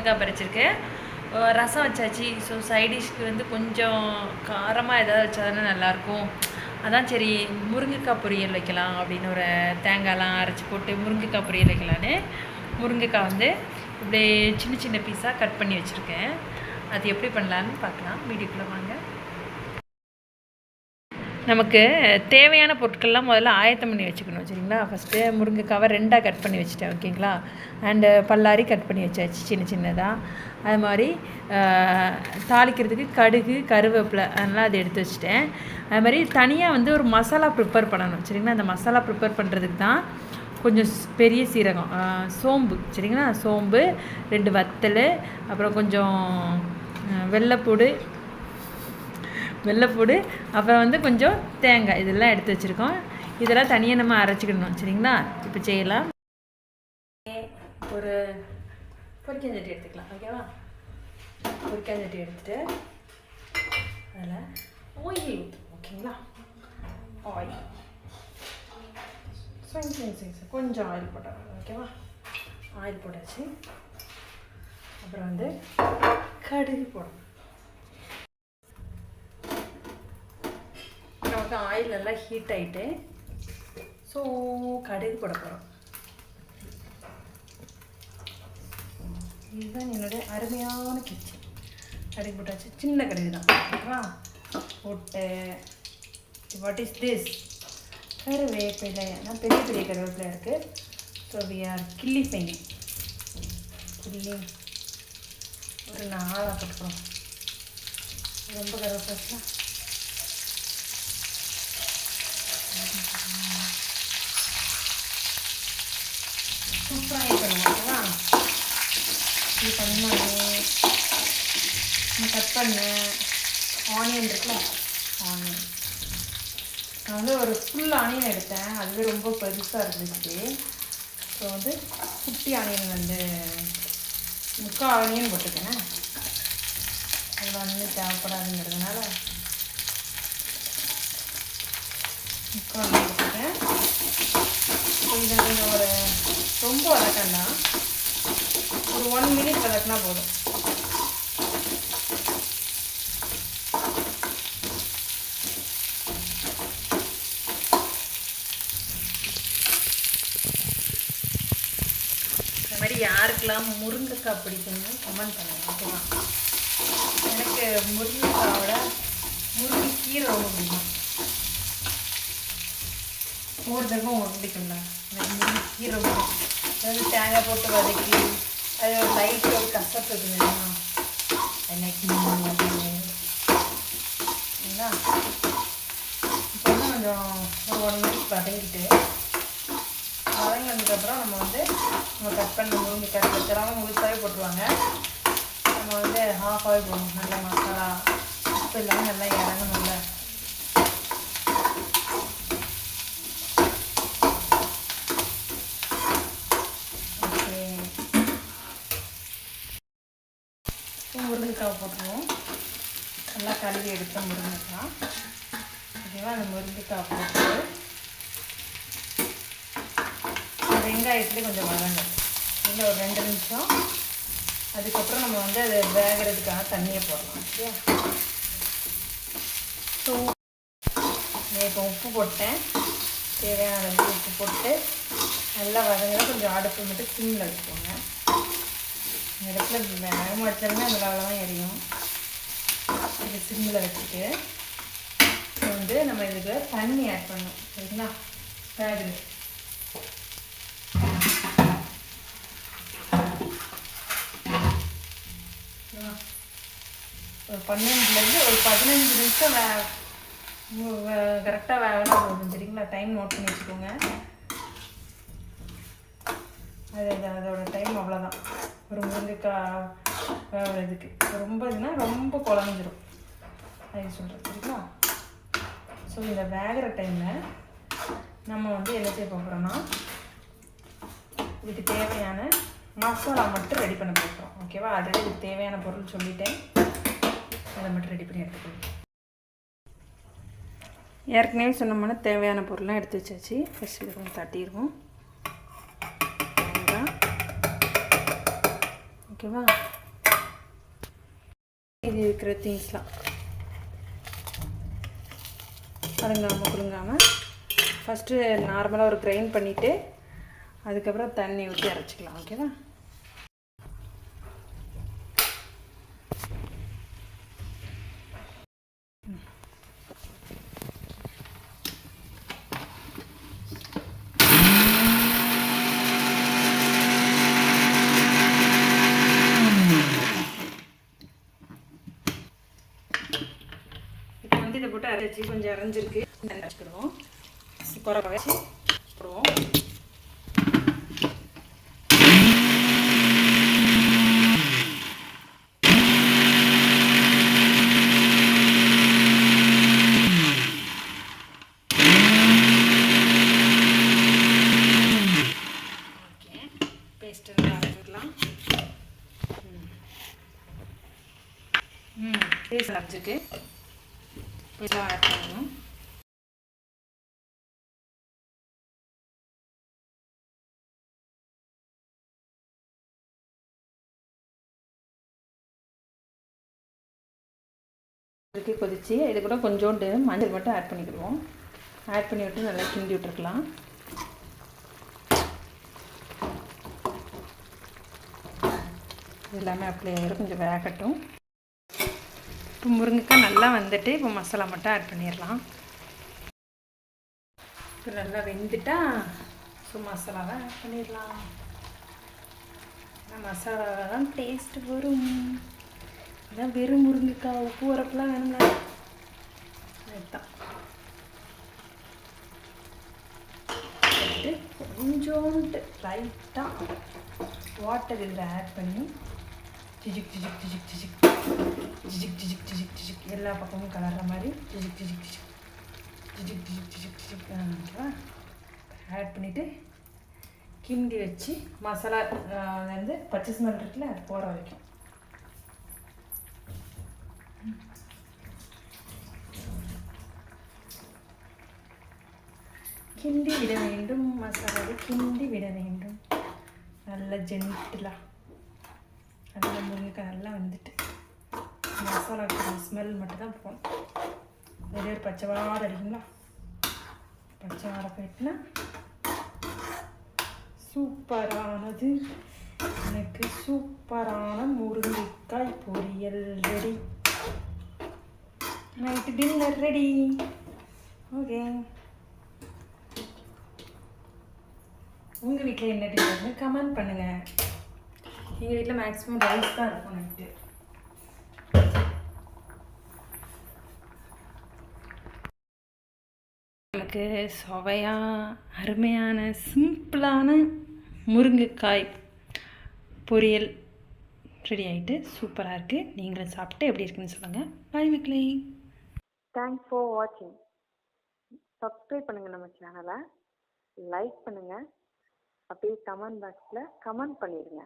முருங்கைக்காய் பறிச்சிருக்கு. ரசம் வச்சாச்சு. ஸோ சைடிஷ்க்கு வந்து கொஞ்சம் காரமாக எதாவது வச்சா தானே நல்லாயிருக்கும். அதான் சரி முருங்கைக்காய் பொரியல் வைக்கலாம் அப்படின்னு ஒரு தேங்காய்லாம் அரைச்சி போட்டு முருங்கைக்காய் பொரியல் வைக்கலான்னு. முருங்கைக்காய் வந்து இப்படி சின்ன சின்ன பீஸாக கட் பண்ணி வச்சுருக்கேன். அது எப்படி பண்ணலான்னு பார்க்கலாம். வீடியோக்குள்ளே வாங்க. நமக்கு தேவையான பொருட்கள்லாம் முதல்ல ஆயத்தம் பண்ணி வச்சுக்கணும் சரிங்களா? ஃபஸ்ட்டு முருங்கைக்காவை ரெண்டாக கட் பண்ணி வச்சுட்டேன் ஓகேங்களா? அண்டு பல்லாரி கட் பண்ணி வச்சாச்சு சின்ன சின்னதாக அது மாதிரி தாளிக்கிறதுக்கு கடுகு கருவேப்பிலை அதெல்லாம் அதை எடுத்து வச்சுட்டேன். அது மாதிரி தனியாக வந்து ஒரு மசாலா ப்ரிப்பேர் பண்ணணும் சரிங்களா? அந்த மசாலா ப்ரிப்பேர் பண்ணுறதுக்கு தான் கொஞ்சம் ஸ்- பெரிய சீரகம் சோம்பு சரிங்களா? சோம்பு ரெண்டு வத்தல் அப்புறம் கொஞ்சம் வெள்ளைப்பூடு வெள்ளைப்பூடு அப்புறம் வந்து கொஞ்சம் தேங்காய் இதெல்லாம் எடுத்து வச்சுருக்கோம். இதெல்லாம் தனியாக நம்ம அரைச்சிக்கிடணும் சரிங்களா? இப்போ செய்யலாம். ஒரு பொரிக்கஞ்சட்டி எடுத்துக்கலாம் ஓகேவா? பொரிக்கஞ்சட்டி எடுத்துட்டு அதில் ஓயில் ஓகேங்களா? ஆயில் சரிங்க சரிங்க சரிங்க கொஞ்சம் ஆயில் போட்டோம் ஓகேவா? ஆயில் போட்டாச்சு. அப்புறம் வந்து கடுகு போடணும். ஆயில் நல்லா ஹீட் ஆகிட்டு ஸோ கடுகு போட போகிறோம் இதுதான் என்னுடைய அருமையான கிச்சன் கடுகு போட்டாச்சு. சின்ன கடுகு தான். ஓகேவா போட்டு வாட் இஸ் திஸ் கருவேப்பிலை. நான் பெரிய பெரிய கருவேப்பிலை இருக்குது ஸோ வி ஆர் கிள்ளி பையன் கிள்ளி ஒரு நாளாக போட்டுக்கிறோம். ரொம்ப கருவேப்பிலை சூப்பராக பண்ணுவோம் ஓகேவா இது நான் கட் பண்ணேன் ஆனியன் இருக்குல்ல? ஆனியன். நான் வந்து ஒரு ஃபுல் ஆனியன் எடுத்தேன். அதுவே ரொம்ப பெருசாக இருந்துச்சு. ஸோ வந்து குட்டி ஆனியன் வந்து முக்கால் ஆனியன் போட்டுக்கேன். அது வந்து தேவைப்படாதுங்கிறதுனால முக்கால் ஆனியன் போட்டுக்கேன். ஸோ இதை நீங்கள் ஒரு ரொம்ப வதக்கண்டா ஒரு ஒன் மினிட் வதக்கினா போதும். இந்த மாதிரி யாருக்கெல்லாம் முருங்கைக்காய் பிடிக்கும்னு கமெண்ட் பண்ணுங்க ஓகேவா எனக்கு முருங்கைக்காவோட முருங்கைக்கீரை ரொம்ப பிடிக்கும். ஒரு தடவை உங்களுக்கு கீரை வந்து அதாவது தேங்காய் போட்டு வதக்கி அது ஒரு லைட்டு ஒரு கசப்பு இருக்குதுன்னா எனக்கு சரிங்களா இப்போ வந்து கொஞ்சம் ஒரு ஒன் மினிட் வதங்கிட்டு வதங்கினதுக்கப்புறம் நம்ம வந்து நம்ம கட் பண்ண முருங்கைக்காய் வச்சிடாமல் முழுசாகவே போட்டுருவாங்க. நம்ம வந்து ஹாஃபாகவே போடணும். நல்லா மசாலா உப்பு இல்லாமல் நல்லா இறங்கணும்ல ஓகே இப்போ முருங்கைக்காய் போட்டுருவோம் நல்லா கழுவி எடுத்த முருங்கைக்காய் ஓகேவா அந்த முருங்கைக்காய் போட்டு வெங்காயத்துலேயே கொஞ்சம் வதங்கும் இல்லை ஒரு ரெண்டு நிமிஷம். அதுக்கப்புறம் நம்ம வந்து அதை வேகிறதுக்காக தண்ணியை போடலாம் ஓகே ஸோ இப்போ உப்பு போட்டேன். தேவையான அளவுக்கு உப்பு போட்டு நல்லா வதங்கினா கொஞ்சம் அடுப்பு மட்டும் சிம்மில் வச்சுக்கோங்க. இடத்துல வேகமாக வச்சாலுமே அந்த தான் எரியும். இது சிம்மில் வச்சுட்டு இப்போ வந்து நம்ம இதுக்கு தண்ணி ஆட் பண்ணணும். சரிங்களா? வேகுது ஒரு பன்னெண்டுலேருந்து ஒரு பதினஞ்சு நிமிஷம் வே கரெக்டாக வேலை போதும். சரிங்களா? டைம் நோட் பண்ணி வச்சுக்கோங்க. அது அது அதோட டைம் அவ்வளோதான் ஒரு முருங்கைக்காய் இதுக்கு. ரொம்ப இதுனா ரொம்ப குழஞ்சிரும். அது சொல்கிறேன் சரிங்களா ஸோ இந்த வேகிற டைமில் நம்ம வந்து என்ன செய்ய போகிறோம்னா இதுக்கு தேவையான மசாலா மட்டும் ரெடி பண்ண போகிறோம் ஓகேவா ஆல்ரெடி இதுக்கு தேவையான பொருள் சொல்லிட்டேன். அதை மட்டும் ரெடி பண்ணி எடுத்துக்கணும் ஏற்கனவே சொன்னோம்னா தேவையான பொருள்லாம் எடுத்து வச்சாச்சு. ஃபஸ்ட் இது கொஞ்சம் தட்டிடுவோம். ஓகேவா? இது இருக்கிற திங்ஸ்லாம். அருங்காமல் குலுங்காமல் ஃபஸ்ட்டு நார்மலாக ஒரு கிரைண்ட் பண்ணிவிட்டு அதுக்கப்புறம் தண்ணி ஊற்றி அரைச்சிக்கலாம் ஓகேவா இப்போ வந்து இதை போட்டு அரைச்சி கொஞ்சம் அரைஞ்சிருக்கு. அரைச்சிக்கிடுவோம் குறை வச்சு போடுவோம் ம். பேஸ்ட் அரைஞ்சிருக்கு ఇలా వేస్తాను இருக்கு கொதித்து இது கூட கொஞ்சோண்டு மஞ்சள் மட்டும் ஆட் பண்ணிக்கிடுவோம். ஆட் பண்ணி விட்டு நல்லா கிண்டி விட்டுருக்கலாம். எல்லாமே அப்படியே கொஞ்சம் வேகட்டும். இப்போ முருங்கைக்காய் நல்லா வந்துட்டு இப்போ மசாலா மட்டும் ஆட் பண்ணிடலாம். இப்போ நல்லா வெந்துட்டா ஸோ மசாலாவை ஆட் பண்ணிடலாம். மசாலாவை தான் டேஸ்ட் வரும். அதான் வெறும் முருங்கைக்காய் உப்பு உரப்புலாம் வேணும்ல. அதுதான். கொஞ்சோண்டு லைட்டாக வாட்டர் இதில் ஆட் பண்ணி டிஜிக் டிஜிக் டிஜிக் டிஜிக் ஜிஜிக் ஜிஜிக் ஜிஜிக் ஜிஜிக் எல்லா பக்கமும் கலர்ற மாதிரி ஜிஜிக் ஜிஜிக் ஜிஜிக் ஜிஜிக் ஜிஜிக் ஜிஜிக் ஜிஜிக் ஓகேவா ஆட் பண்ணிவிட்டு கிண்டி வச்சு மசாலா வந்து பச்சை ஸ்மெல் இருக்குல்ல அது போகிற வரைக்கும் கிண்டி விட வேண்டும் மசாலாவை கிண்டி விட வேண்டும். நல்ல ஜென்டிலாக நல்ல முருங்கைக்காய் நல்லா வந்துட்டு மசாலா ஸ்மெல் மட்டும்தான் போகணும் ஒரே ஒரு பச்சை வாடை அடிக்குங்களா பச்சை வாடை போயிட்டுனா சூப்பரானது. எனக்கு சூப்பரான முருங்கைக்காய் பொரியல் ready night dinner ready okay உங்கள் வீட்டில் என்ன டின்னர்னு கமெண்ட் பண்ணுங்கள் எங்கள் வீட்டில் மேக்ஸிமம் ரைஸ் தான் இருக்கும் நைட்டு நமக்கு சுவையாக அருமையான சிம்பிளான முருங்கைக்காய் பொரியல் ரெடி ஆகிட்டு சூப்பராக இருக்குது நீங்களும் சாப்பிட்டு எப்படி இருக்குன்னு சொல்லுங்கள் பாய் மக்களே. தேங்க்ஸ் ஃபார் வாட்சிங் சப்ஸ்கிரைப் பண்ணுங்கள் நம்ம சேனலை லைக் பண்ணுங்கள் அப்படியே கமெண்ட் பாக்ஸில் கமெண்ட் பண்ணிடுங்க.